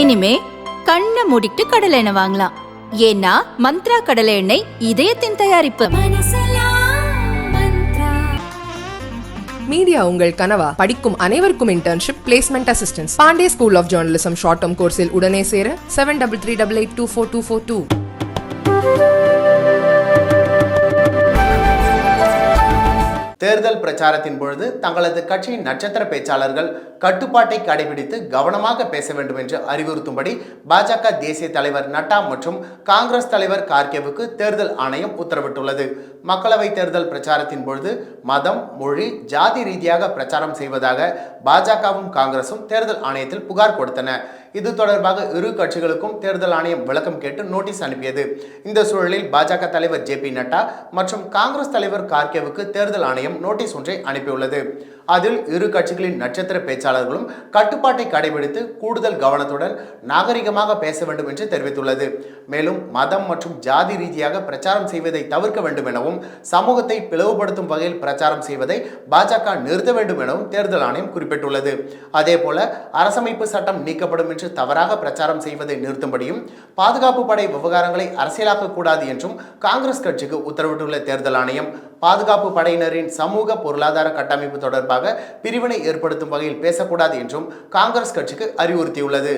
இனிமே கண்ணை மூடிட்டு கடலை எண்ணெய் வாங்கலாம். ஏன்னா மந்த்ரா கடலை எண்ணெய் இதயத்தின் தயாரிப்பு. மீடியா உங்கள் கனவா? படிக்கும் அனைவருக்கும் internship placement assistance Pandey school of journalism short term கோர்ஸில் உடனே சேர seven double three double eight two four two four two தேர்தல் பிரச்சாரத்தின் பொழுது தங்களது கட்சியின் நட்சத்திர பேச்சாளர்கள் கட்டுப்பாட்டை கடைபிடித்து கவனமாக பேச வேண்டும் என்று அறிவுறுத்தும்படி பாஜக தேசிய தலைவர் நட்டா மற்றும் காங்கிரஸ் தலைவர் கார்கேவுக்கு தேர்தல் ஆணையம் உத்தரவிட்டுள்ளது. மக்களவை தேர்தல் பிரச்சாரத்தின் பொழுது மதம் மொழி ஜாதி ரீதியாக பிரச்சாரம் செய்வதாக பாஜகவும் காங்கிரசும் தேர்தல் ஆணையத்தில் புகார் கொடுத்தன. இது தொடர்பாக இரு கட்சிகளுக்கும் தேர்தல் ஆணையம் விளக்கம் கேட்டு நோட்டீஸ் அனுப்பியது. இந்த சூழலில் பாஜக தலைவர் ஜே பி நட்டா மற்றும் காங்கிரஸ் தலைவர் கார்கேவுக்கு தேர்தல் ஆணையம் நோட்டீஸ் ஒன்றை அனுப்பியுள்ளது. அதில் இரு கட்சிகளின் நட்சத்திர பேச்சாளர்களும் கட்டுப்பாட்டை கடைபிடித்து கூடுதல் கவனத்துடன் நாகரிகமாக பேச வேண்டும் என்று தெரிவித்துள்ளது. மேலும் மதம் மற்றும் ஜாதி ரீதியாக பிரச்சாரம் செய்வதை தவிர்க்க வேண்டும் எனவும் சமூகத்தை பிளவுபடுத்தும் வகையில் பிரச்சாரம் செய்வதை பாஜக நிறுத்த வேண்டும் எனவும் தேர்தல் ஆணையம் குறிப்பிட்டுள்ளது. அதேபோல அரசமைப்பு சட்டம் நீக்கப்படும் என்று தவறாக பிரச்சாரம் செய்வதை நிறுத்தும்படியும் பாதுகாப்பு படை விவகாரங்களை அரசியலாக்க கூடாது என்றும் காங்கிரஸ் கட்சிக்கு உத்தரவிட்டுள்ள தேர்தல் ஆணையம் பாதுகாப்பு படையினரின் சமூக பொருளாதார கட்டமைப்பு தொடர்பாக பிரிவினை ஏற்படுத்தும் வகையில் பேசக்கூடாது என்றும் காங்கிரஸ் கட்சிக்கு அறிவுறுத்தியுள்ளது.